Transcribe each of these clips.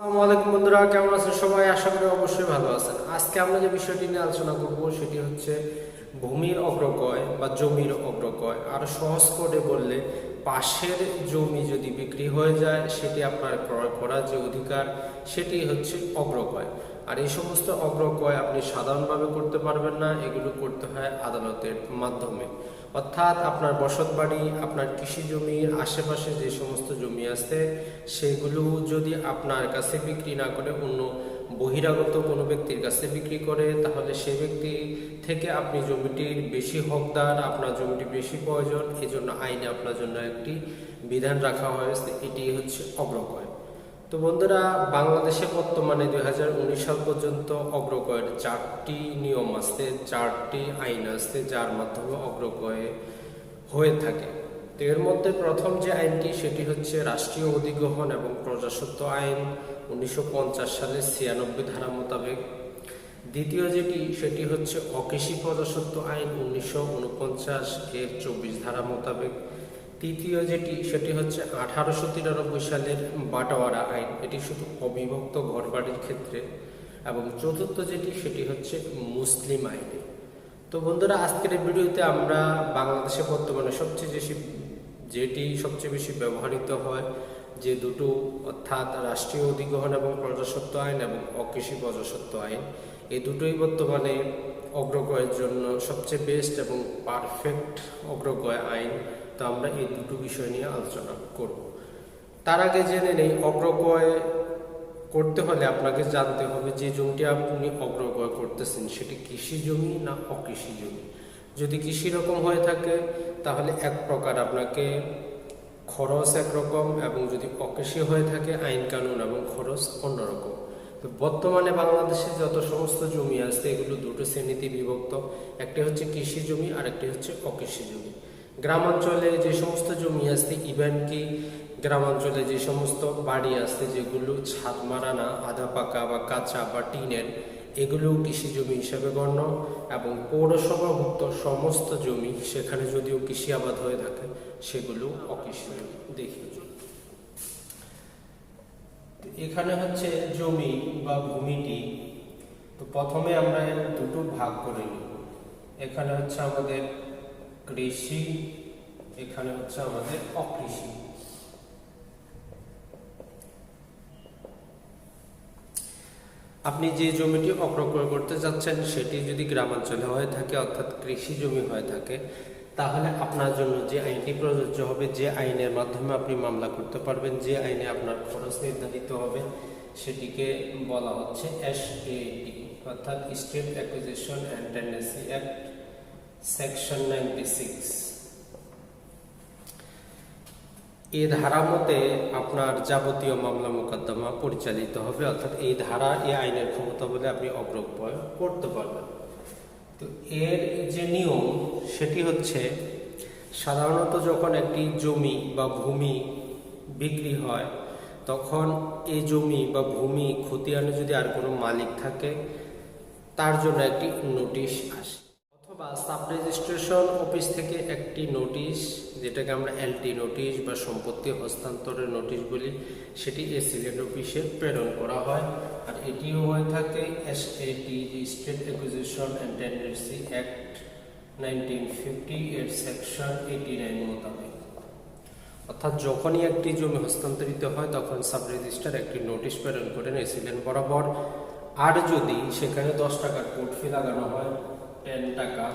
আসসালামু বন্ধুরা, কেমন আছেন সবাই? আশা করি অবশ্যই ভালো আছেন। আজকে আমরা যে বিষয়টি নিয়ে আলোচনা করব সেটি হচ্ছে ভূমির অগ্রকয় বা জমির অগ্রকয় আর সহজ করে বললে, পাশের জমি যদি বিক্রি হয়ে যায়, সেটি আপনার ক্রয় করার যে অধিকার, সেটি হচ্ছে অগ্রকয় আর এই সমস্ত অগ্রকয় আপনি সাধারণভাবে করতে পারবেন না, এগুলো করতে হয় আদালতের মাধ্যমে। অর্থাৎ আপনার বসত বাড়ি, আপনার কৃষি জমির আশেপাশে যে সমস্ত জমি আছে, সেগুলো যদি আপনার কাছে বিক্রি না করে অন্য বহিরাগত কোনো ব্যক্তির কাছে বিক্রি করে, তাহলে সে ব্যক্তি থেকে আপনি জমিটির বেশি হকদার, আপনার জমিটি বেশি প্রয়োজন। এই জন্য আইনে আপনার জন্য একটি বিধান রাখা হয়েছে। এটি হচ্ছে অগ্রকয় তো বন্ধুরা, বাংলাদেশে বর্তমানে দুই হাজার উনিশ সাল পর্যন্ত অগ্রকয়ের চারটি নিয়ম আছে, চারটি আইন আছে যার মাধ্যমে অগ্রকয়ে হয়ে থাকে। তো এর মধ্যে প্রথম যে আইনটি, সেটি হচ্ছে রাষ্ট্রীয় অধিগ্রহণ এবং প্রজাস্বত্ব আইন উনিশশো সালের ছিয়ানব্বই ধারা মোতাবেক। দ্বিতীয় যেটি, সেটি হচ্ছে অকৃষি প্রজাস্বত্ব আইন উনিশশো ঊনপঞ্চাশ এর চব্বিশ ধারা মোতাবেক। তৃতীয় যেটি, সেটি হচ্ছে আঠারোশো তিরানব্বই সালের বাটোয়ারা আইন। এটি শুধু অবিভক্ত ঘরবাড়ির ক্ষেত্রে। এবং চতুর্থ যেটি, সেটি হচ্ছে মুসলিম আইন। তো বন্ধুরা, আজকের ভিডিওতে আমরা বাংলাদেশে বর্তমানে সবচেয়ে বেশি, যেটি সবচেয়ে বেশি ব্যবহৃত হয়, যে দুটো, অর্থাৎ রাষ্ট্রীয় অধিগ্রহণ এবং প্রজাস্বত্ব আইন এবং অকৃষি প্রজাস্বত্ব আইন। এই দুটোই বর্তমানে অগ্রগয়ের জন্য সবচেয়ে বেস্ট এবং পারফেক্ট অগ্রগয় আইন। তো আমরা এই দুটো বিষয় নিয়ে আলোচনা করব। তার আগে জেনে নেই, অগ্রগয় করতে হলে আপনাকে জানতে হবে যে জমিটি আপনি অগ্রগয় করতেছেন, সেটি কৃষি জমি না অকৃষি জমি? যদি কৃষি রকম হয়ে থাকে, তাহলে এক প্রকার আপনাকে খরচ একরকম এবং যদি অকৃষি হয়ে থাকে, আইন কানুন এবং খরচ অন্যরকম। তো বর্তমানে বাংলাদেশে যত সমস্ত জমি আছে, এগুলো দুটো শ্রেণীতে বিভক্ত। একটি হচ্ছে কৃষি জমি আর একটি হচ্ছে অকৃষি জমি। গ্রামাঞ্চলে যে সমস্ত জমি আছে ইভেন কি গ্রামাঞ্চলে যে সমস্ত বাড়ি আছে, যেগুলো ছাদ মারা না আধা পাকা বা কাঁচা বা টিনের এগুলো কৃষি জমি হিসেবে গণ্য এবং পৌরসভাভুক্ত সমস্ত জমি সেখানে যদিও কৃষি আবাদ হয়ে থাকে, সেগুলো অকৃষি দেখি। এখানে হচ্ছে জমি বা ভূমিটি। তো প্রথমে আমরা দুটো ভাগ করে নিব এখানে হচ্ছে আমাদের কৃষি, এখানে হচ্ছে আমাদের অকৃষি। আপনি যে জমিটি অগ্রক্রয় করতে যাচ্ছেন, সেটি যদি গ্রামাঞ্চলে হয়ে থাকে, অর্থাৎ কৃষি জমি হয়ে থাকে, তাহলে আপনার জন্য যে আইনটি প্রযোজ্য হবে, যে আইনের মাধ্যমে আপনি মামলা করতে পারবেন, যে আইনে আপনার খরচ নির্ধারিত হবে, সেটিকে বলা হচ্ছে এস অর্থাৎ state acquisition and tendency act section ninety six এই ধারা মতে আপনার যাবতীয় মামলা মোকদ্দমা পরিচালিত হবে, অর্থাৎ এই ধারা, এই আইনের ক্ষমতা বলে আপনি অগ্রপ্রয় করতে পারবেন। তো এর যে নিয়ম, সেটি হচ্ছে সাধারণত যখন একটি জমি বা ভূমি বিক্রি হয়, তখন এই জমি বা ভূমি খতিয়ানে যদি আর কোনো মালিক থাকে, তার জন্য একটি নোটিশ আসে। অথবা সাব রেজিস্ট্রেশন অফিস থেকে একটি নোটিশ, যেটাকে আমরা এলটি নোটিশ বা সম্পত্তি হস্তান্তরের নোটিশ বলি, সেটি এসিলেট অফিসে প্রেরণ করা হয়। আর এটিও হয়ে থাকে এস এটি state acquisition and tendency act nineteen fifty এর সেকশন এইটি নাইন মোতাবেক। অর্থাৎ যখনই একটি জমি হস্তান্তরিত হয়, তখন সাব রেজিস্ট্রার একটি নোটিশ প্রেরণ করেন এসিলেন বরাবর। আর যদি সেখানে দশ টাকার কোর্ট ফি লাগানো হয় টেন টাকা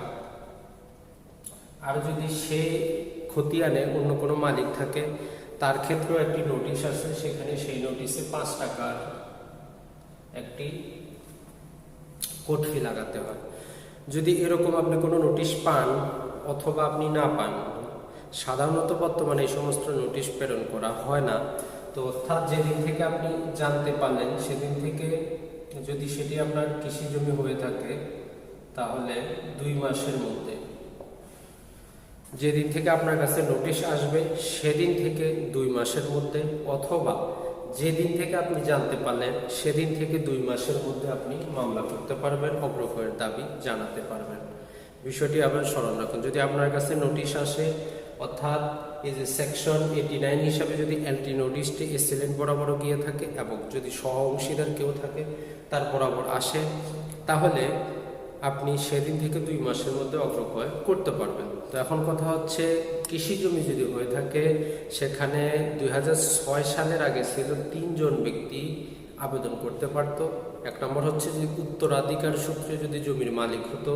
আর যদি সে খতিয়ানে অন্য কোনো মালিক থাকে, তার ক্ষেত্রেও একটি নোটিশ আছে সেখানে সেই নোটিশে পাঁচ টাকার একটি কোর্ট ফি লাগাতে হয়। যদি এরকম আপনি কোনো নোটিশ পান অথবা আপনি না পান, সাধারণত বর্তমানে এই সমস্ত নোটিশ প্রেরণ করা হয় না। তো অর্থাৎ যেদিন থেকে আপনি জানতে পারলেন, সেদিন থেকে যদি সেটি আপনার কৃষি জমি হয়ে থাকে তাহলে দুই মাসের মধ্যে। যেদিন থেকে আপনার কাছে নোটিশ আসবে, সেদিন থেকে দুই মাসের মধ্যে, অথবা যেদিন থেকে আপনি জানতে পারলেন, সেদিন থেকে দুই মাসের মধ্যে আপনি মামলা করতে পারবেন অগ্রকয়ের দাবি জানাতে পারবেন। বিষয়টি আবার স্মরণ রাখুন, যদি আপনার কাছে নোটিশ আসে, অর্থাৎ এই যে সেকশন এইটি নাইন হিসাবে যদি এলটি নোটিশটি এসিলেন্ট বরাবর গিয়ে থাকে, এবং যদি সহ অংশীদার কেউ থাকে, তার বরাবর আসে, তাহলে আপনি সেদিন থেকে দুই মাসের মধ্যে অগ্রক্রয় করতে পারবেন। তো এখন কথা হচ্ছে, কৃষি জমি যদি হয়ে থাকে, সেখানে দুই হাজার ছয় সালের আগে ছিল তিনজন ব্যক্তি আবেদন করতে পারতো। এক নম্বর হচ্ছে যে উত্তরাধিকার সূত্রে যদি জমির মালিক হতো,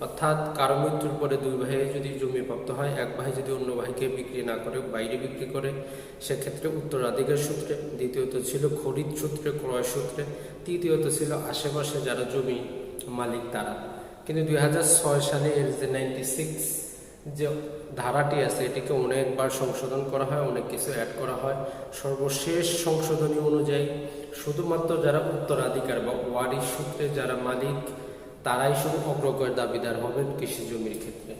অর্থাৎ কারও মৃত্যুর পরে দুই ভাইয়ে যদি জমি প্রাপ্ত হয়, এক ভাই যদি অন্য ভাইকে বিক্রি না করে, বাইরে বিক্রি করে, সেক্ষেত্রে উত্তরাধিকার সূত্রে, দ্বিতীয়ত ছিল খরিদ সূত্রে, ক্রয় সূত্রে, তৃতীয়ত ছিল আশেপাশে যারা জমি মালিক তারা। কিন্তু দুই হাজার ছয় সালে এর যে যে ধারাটি আছে, এটিকে অনেকবার সংশোধন করা হয়, অনেক কিছু অ্যাড করা হয়। সর্বশেষ সংশোধনী অনুযায়ী শুধুমাত্র যারা উত্তরাধিকার বা ওয়ারিশ সূত্রে যারা মালিক, তারাই শুধু অগ্রগয়ের দাবিদার হবেন কৃষি জমির ক্ষেত্রে।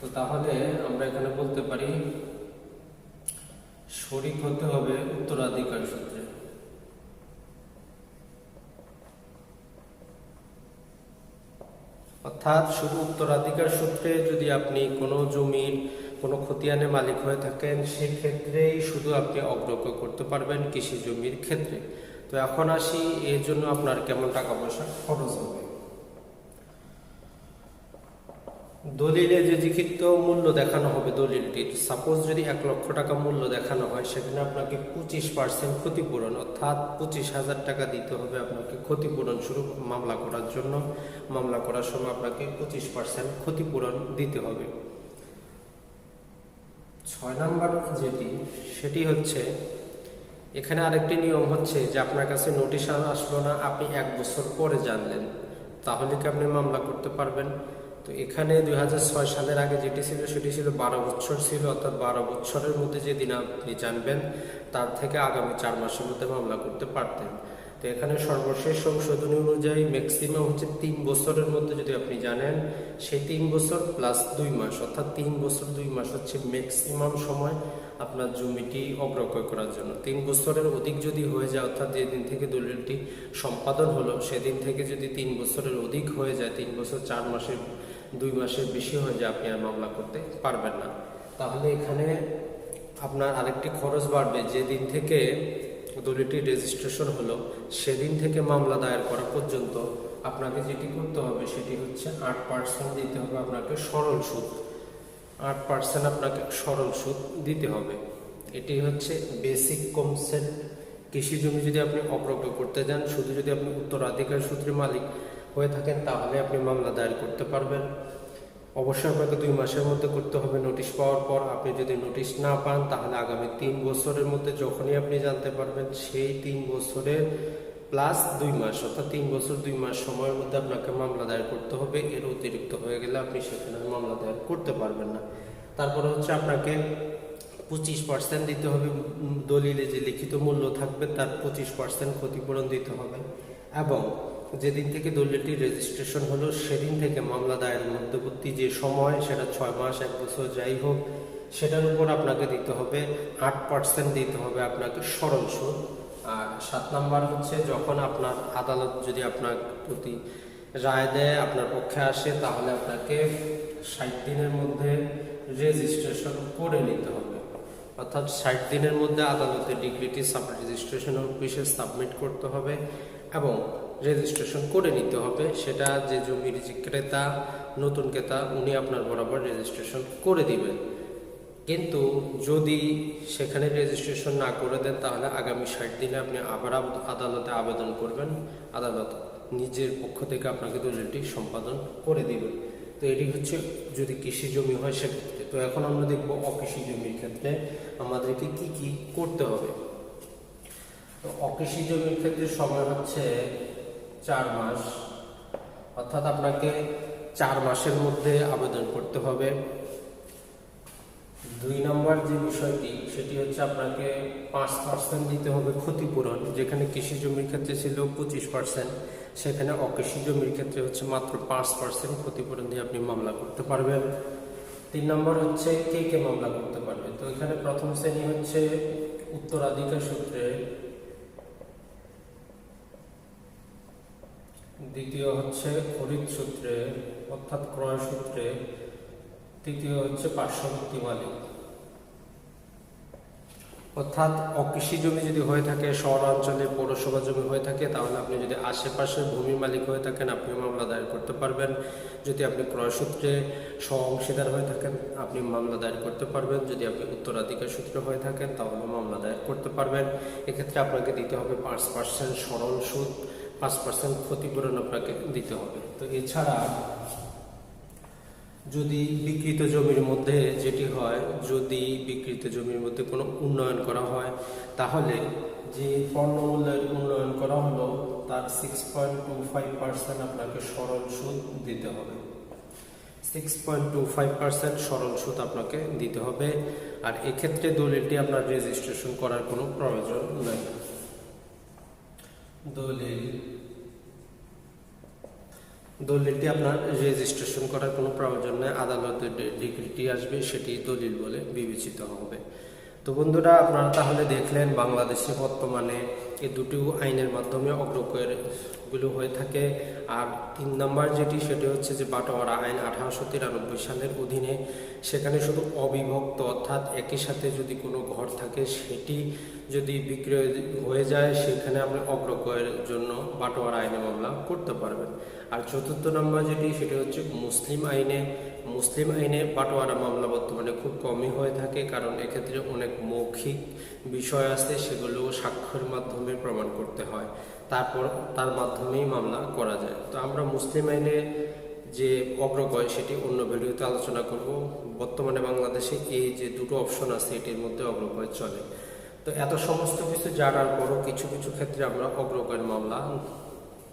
তো তাহলে আমরা এখানে বলতে পারি, শরিক হতে হবে উত্তরাধিকার সূত্রে। অর্থাৎ শুধু উত্তরাধিকার সূত্রে যদি আপনি কোনো জমির কোনো খতিয়ানে মালিক হয়ে থাকেন, সেক্ষেত্রেই শুধু আপনি অগ্রগ্য করতে পারবেন কৃষি জমির ক্ষেত্রে। তো এখন আসি, এর জন্য আপনার কেমন টাকা পয়সা? খরচ হবে। দলিলে যে লিখিত মূল্য দেখানো হবে দলিলটির সাপোজ যদি এক লক্ষ টাকা মূল্য দেখানো হয়, সেখানে আপনাকে পঁচিশ পার্সেন্ট ক্ষতিপূরণ, অর্থাৎ পঁচিশ হাজার টাকা দিতে হবে আপনাকে ক্ষতিপূরণ স্বরূপ মামলা করার জন্য। মামলা করার সময় আপনাকে পঁচিশ পার্সেন্ট ক্ষতিপূরণ দিতে হবে। ছয় নাম্বার যেটি, সেটি হচ্ছে, এখানে আরেকটি নিয়ম হচ্ছে যে আপনার কাছে নোটিশ আসলো না, আপনি এক বছর পরে জানলেন, তাহলে কি আপনি মামলা করতে পারবেন? তো এখানে দুই হাজার ছয় সালের আগে যেটি ছিল, সেটি ছিল বারো বছর ছিল। অর্থাৎ বারো বছরের মধ্যে যেদিন আপনি জানবেন, তার থেকে আগামী চার মাসের মধ্যে মামলা করতে পারতেন। তো এখানে সর্বশেষ সংশোধনী অনুযায়ী ম্যাক্সিমাম হচ্ছে তিন বছরের মধ্যে যদি আপনি জানেন, সেই তিন বছর প্লাস দুই মাস, অর্থাৎ তিন বছর দুই মাস হচ্ছে ম্যাক্সিমাম সময় আপনার জমিটি অগ্রক্রয় করার জন্য। তিন বছরের অধিক যদি হয়ে যায়, অর্থাৎ যেদিন থেকে দলিলটি সম্পাদন হলো, সেদিন থেকে যদি তিন বছরের অধিক হয়ে যায়, তিন বছর চার মাসের দুই মাসের বেশি হয়ে যায় আপনি আর মামলা করতে পারবেন না। তাহলে এখানে আপনার আরেকটি খরচ বাড়বে। যেদিন থেকে দলিলটি রেজিস্ট্রেশন হলো, সেদিন থেকে মামলা দায়ের করা পর্যন্ত আপনাকে যেটি করতে হবে, সেটি হচ্ছে আট পার্সেন্ট দিতে হবে আপনাকে সরল সুদ। আট পার্সেন্ট আপনাকে সরল সুদ দিতে হবে। এটি হচ্ছে বেসিক কনসেপ্ট কৃষি জমি যদি আপনি অগ্রগ্র করতে যান, শুধু যদি আপনি উত্তরাধিকার সূত্রে মালিক হয়ে থাকেন, তাহলে আপনি মামলা দায়ের করতে পারবেন। অবশ্যই আপনাকে দুই মাসের মধ্যে করতে হবে নোটিশ পাওয়ার পর। আপনি যদি নোটিশ না পান, তাহলে আগামী তিন বছরের মধ্যে যখনই আপনি জানতে পারবেন, সেই তিন বছরের প্লাস দুই মাস, অর্থাৎ তিন বছর দুই মাস সময়ের মধ্যে আপনাকে মামলা দায়ের করতে হবে। এর অতিরিক্ত হয়ে গেলে আপনি সেখানে মামলা দায়ের করতে পারবেন না। তারপরে হচ্ছে আপনাকে পঁচিশ পার্সেন্ট দিতে হবে। দলিলে যে লিখিত মূল্য থাকবে, তার পঁচিশ পার্সেন্ট ক্ষতিপূরণ দিতে হবে। এবং যেদিন থেকে দলিলটি রেজিস্ট্রেশন হলো, সেদিন থেকে মামলা দায়ের মধ্যবর্তী যে সময়, সেটা ছয় মাস, এক বছর যাই হোক, সেটার উপর আপনাকে দিতে হবে, আট পার্সেন্ট দিতে হবে আপনাকে সরল সুদ। আর সাত নাম্বার হচ্ছে, যখন আপনার আদালত যদি আপনার প্রতি রায় দেয়, আপনার পক্ষে আসে, তাহলে আপনাকে ষাট দিনের মধ্যে রেজিস্ট্রেশন করে নিতে হবে। অর্থাৎ ষাট দিনের মধ্যে আদালতে ডিগ্রিটি সাব রেজিস্ট্রেশন অফিসে সাবমিট করতে হবে এবং রেজিস্ট্রেশন করে নিতে হবে। সেটা যে জমির যে ক্রেতা, নতুন ক্রেতা, উনি আপনার বরাবর রেজিস্ট্রেশন করে দিবেন। কিন্তু যদি সেখানে রেজিস্ট্রেশন না করে দেন, তাহলে আগামী ষাট দিনে আপনি আবার আদালতে আবেদন করবেন। আদালত নিজের পক্ষ থেকে আপনাকে দলিলটি সম্পাদন করে দিবেন তো এটি হচ্ছে যদি কৃষি জমি হয় সেক্ষেত্রে। তো এখন আমরা দেখব অকৃষি জমির ক্ষেত্রে আমাদেরকে কি কি করতে হবে। তো অকৃষি জমির ক্ষেত্রে সময় হচ্ছে চার মাস। অর্থাৎ আপনাকে চার মাসের মধ্যে আবেদন করতে হবে। দুই নম্বর যে বিষয়টি, সেটি হচ্ছে আপনাকে পাঁচ পার্সেন্ট দিতে হবে ক্ষতিপূরণ, যেখানে কৃষি জমির ক্ষেত্রে ছিল পঁচিশ পার্সেন্ট সেখানে অকৃষি জমির ক্ষেত্রে হচ্ছে মাত্র পাঁচ পার্সেন্ট ক্ষতিপূরণ দিয়ে আপনি মামলা করতে পারবেন। তিন নম্বর হচ্ছে কে কে মামলা করতে পারবে? তো এখানে প্রথম শ্রেণি হচ্ছে উত্তরাধিকার সূত্রে দ্বিতীয় হচ্ছে খরিদ সূত্রে, অর্থাৎ ক্রয় সূত্রে। তৃতীয় হচ্ছে পার্শ্ববর্তী মালিক। অর্থাৎ অকৃষি জমি যদি হয়ে থাকে, শহরাঞ্চলে পৌরসভা জমি হয়ে থাকে, তাহলে আপনি যদি আশেপাশে ভূমি মালিক হয়ে থাকেন আপনি মামলা দায়ের করতে পারবেন। যদি আপনি ক্রয়সূত্রে স্ব অংশীদার হয়ে থাকেন, আপনি মামলা দায়ের করতে পারবেন। যদি আপনি উত্তরাধিকার সূত্রে হয়ে থাকেন, তাহলে মামলা দায়ের করতে পারবেন। এক্ষেত্রে আপনাকে দিতে হবে পাঁচ পার্সেন্ট সরল সুদ। পাঁচ পার্সেন্ট ক্ষতিপূরণ আপনাকে দিতে হবে। তো এছাড়া যদি বিকৃত জমির মধ্যে যেটি হয়, যদি বিকৃত জমির মধ্যে কোনো উন্নয়ন করা হয়, তাহলে যে পণ্য মূল্যের উন্নয়ন করা হলো, তার six point two five percent আপনাকে সরল সুদ দিতে হবে। Six point two five percent সরল সুদ আপনাকে দিতে হবে। আর এক্ষেত্রে দলিলটি আপনার রেজিস্ট্রেশন করার কোনো প্রয়োজন নেই। দলিল। দলিলটি আপনার রেজিস্ট্রেশন করার কোনো প্রয়োজন নেই আদালতের ডিগ্রিটি আসবে সেটি দলিল বলে বিবেচিত হবে। তো বন্ধুরা, আপনারা তাহলে দেখলেন বাংলাদেশে বর্তমানে এই দুটি আইনের মাধ্যমে অগ্রকরগুলো হয়ে থাকে। আর তিন নম্বর যেটি, সেটি হচ্ছে যে বাটোয়ারা আইন আঠারোশো তিরানব্বই সালের অধীনে সেখানে শুধু অবিভক্ত অর্থাৎ একই সাথে যদি কোনো ঘর থাকে, সেটি যদি বিক্রয় হয়ে যায়, সেখানে আপনি অগ্রকয়ের জন্য বাটোয়ারা আইনে মামলা করতে পারবেন। আর চতুর্থ নম্বর যেটি, সেটি হচ্ছে মুসলিম আইনে মুসলিম আইনে বাটোয়ারা মামলা বর্তমানে খুব কমই হয়ে থাকে, কারণ এক্ষেত্রে অনেক মৌখিক বিষয় আছে সেগুলো স্বাক্ষরের মাধ্যমে প্রমাণ করতে হয়। তারপর, তার মাধ্যমেই মামলা করা যায়। তো আমরা মুসলিম আইনে যে অগ্রগয়, সেটি অন্য ভিডিওতে আলোচনা করব। বর্তমানে বাংলাদেশে এই যে দুটো অপশন আছে, এটির মধ্যে অগ্রগয় চলে। তো এত সমস্ত কিছু জানার পরও কিছু কিছু ক্ষেত্রে আমরা অগ্রগয়ের মামলা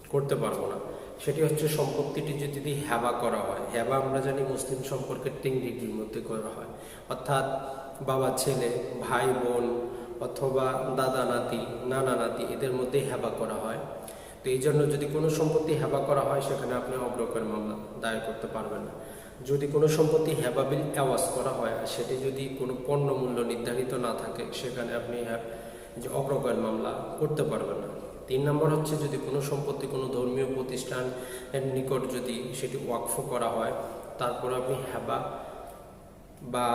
করতে পারব না। সেটি হচ্ছে সম্পত্তিটি যদি হ্যাবা করা হয়। হ্যাবা আমরা জানি মুসলিম সম্পর্কের তিন ডিগ্রির মধ্যে করা হয়। অর্থাৎ বাবা, ছেলে, ভাই, বোন অথবা দাদা, নাতি, নানা, নাতি, এদের মধ্যে হেবা করা হয়। তো এই জন্য যদি কোনো সম্পত্তি হেবা করা হয়, সেখানে আপনি অগ্রকের মামলা দায়ের করতে পারবেন না। যদি কোনো সম্পত্তি হেবাবিল অ্যাওয়াজ করা হয় আর সেটি যদি কোনো পণ্য মূল্য নির্ধারিত না থাকে, সেখানে আপনি যে অগ্রকের মামলা করতে পারবেন না। তিন নম্বর হচ্ছে যদি কোনো সম্পত্তি, কোনো ধর্মীয় প্রতিষ্ঠানের নিকট যদি সেটি ওয়াকফ করা হয়, তারপর আপনি হেবা বা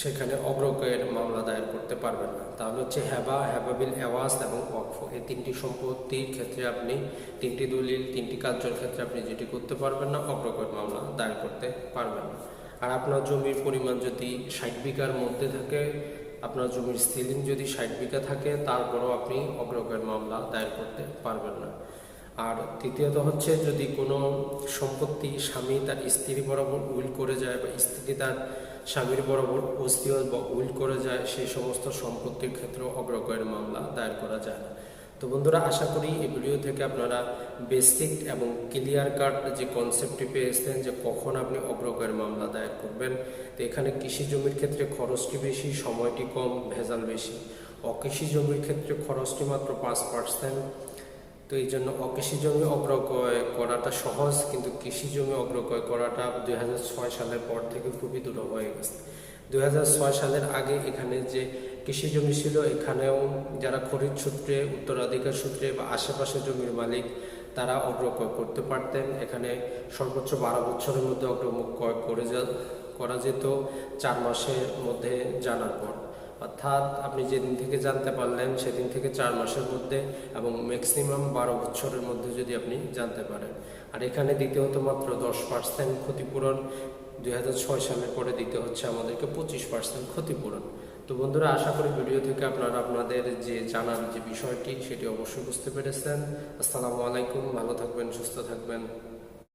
সেখানে অগ্রকের মামলা দায়ের করতে পারবেন না। তাহলে হচ্ছে হ্যাবা হ্যাবাবিল অ্যাওয়াজ এবং ওয়াকফ, এই তিনটি সম্পত্তির ক্ষেত্রে আপনি, তিনটি দলিল, তিনটি কার্যের ক্ষেত্রে আপনি যেটি করতে পারবেন না অগ্রকের মামলা দায়ের করতে পারবেন না। আর আপনার জমির পরিমাণ যদি ষাট বিঘার মধ্যে থাকে আপনার জমির সিলিং যদি ষাট বিঘা থাকে, তারপরও আপনি অগ্রগের মামলা দায়ের করতে পারবেন না। আর তৃতীয়ত হচ্ছে, যদি কোনো সম্পত্তি স্বামী তার স্ত্রী বরাবর উইল করে যায় বা স্ত্রী তার স্বামীর বরাবর ওসিয়ত বা উইল করে যায়, সেই সমস্ত সম্পত্তির ক্ষেত্রেও অগ্রগয়ের মামলা দায়ের করা যায় না। তো বন্ধুরা, আশা করি এই ভিডিও থেকে আপনারা বেসিক এবং ক্লিয়ার কাট যে কনসেপ্টটি পেয়েছেন যে কখন আপনি অগ্রগয়ের মামলা দায়ের করবেন। তো এখানে কৃষি জমির ক্ষেত্রে খরচটি বেশি, সময়টি কম, ভেজাল বেশি। অকৃষি জমির ক্ষেত্রে খরচটি মাত্র পাঁচ পার্সেন্ট তো এই জন্য অকৃষি জমি অগ্রক্রয় করাটা সহজ, কিন্তু কৃষি জমি অগ্রক্রয় করাটা দুই হাজার ছয় সালের পর থেকে খুবই দূর হয়ে গেছে। দু হাজার ছয় সালের আগে এখানে যে কৃষি জমি ছিল, এখানেও যারা খরিদ সূত্রে, উত্তরাধিকার সূত্রে বা আশেপাশে জমির মালিক, তারা অগ্রক্রয় করতে পারতেন। এখানে সর্বোচ্চ বারো বছরের মধ্যে অগ্রক্রয় করে যা, করা যেত চার মাসের মধ্যে জানার পর। অর্থাৎ আপনি যেদিন থেকে জানতে পারলেন, সেদিন থেকে চার মাসের মধ্যে এবং ম্যাক্সিমাম বারো বছরের মধ্যে যদি আপনি জানতে পারেন। আর এখানে দিতে হতো মাত্র দশ পার্সেন্ট ক্ষতিপূরণ। দুই হাজার ছয় সালের পরে দিতে হচ্ছে আমাদেরকে পঁচিশ পার্সেন্ট ক্ষতিপূরণ। তো বন্ধুরা, আশা করি ভিডিও থেকে আপনারা আপনাদের যে জানার যে বিষয়টি, সেটি অবশ্যই বুঝতে পেরেছেন। আসসালামু আলাইকুম, ভালো থাকবেন, সুস্থ থাকবেন।